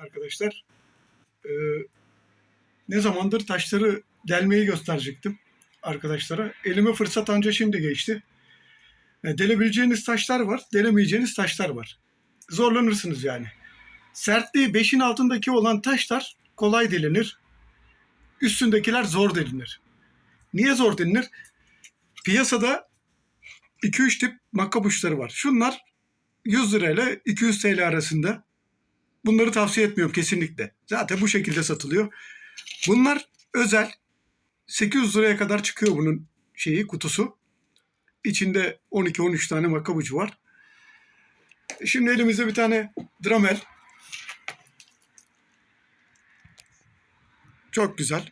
arkadaşlar. Ee, ne zamandır taşları delmeyi gösterecektim arkadaşlara. Elime fırsat anca şimdi geçti. E, delebileceğiniz taşlar var, delemeyeceğiniz taşlar var. Zorlanırsınız yani. Sertliği 5'in altındaki olan taşlar kolay delinir. Üstündekiler zor delinir. Niye zor delinir? Piyasada 2-3 tip makkap var. Şunlar 100 lirayla 200 TL arasında. Bunları tavsiye etmiyorum kesinlikle. Zaten bu şekilde satılıyor. Bunlar özel. 800 liraya kadar çıkıyor bunun şeyi kutusu. İçinde 12-13 tane makkap ucu var. Şimdi elimizde bir tane dramel. Çok güzel.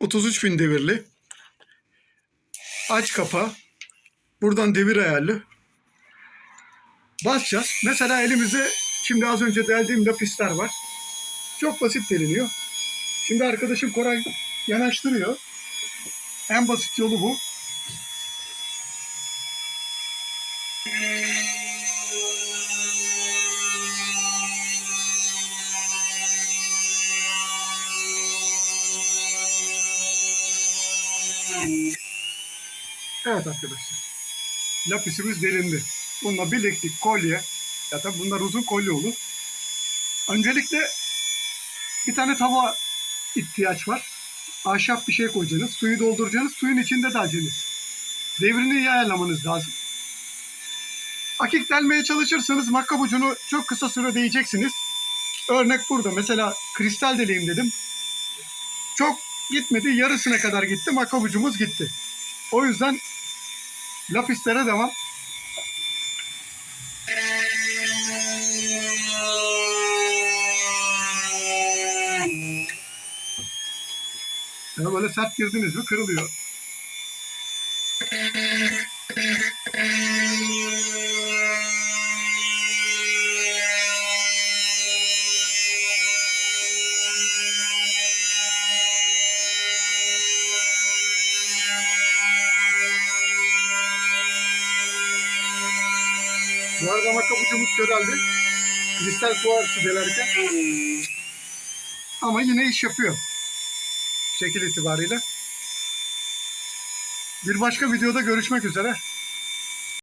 33 bin devirli. Aç kapağı. Buradan devir ayarlı. Basacağız. Mesela elimizde şimdi az önce deldiğim lapisler var. Çok basit deliniyor. Şimdi arkadaşım Koray yanaştırıyor. En basit yolu bu. Evet arkadaşlar. Lapisimiz delindi. Bununla bileklik, kolye. Ya tabii bunlar uzun kolye olur. Öncelikle bir tane tava ihtiyaç var. Ahşap bir şey koyacaksınız. Suyu dolduracaksınız. Suyun içinde dalacaksınız. Devrini iyi ayarlamanız lazım. Akik delmeye çalışırsanız makkap ucunu çok kısa süre değeceksiniz. Örnek burada. Mesela kristal deleyim dedim. Çok gitmedi. Yarısına kadar gitti. Makkap ucumuz gitti. O yüzden lapislere devam. Ya böyle sert girdiniz mi kırılıyor. Bu arada makabucumuz köreldi. Kristal kuarsı delerken. Ama yine iş yapıyor. Şekil itibariyle. Bir başka videoda görüşmek üzere.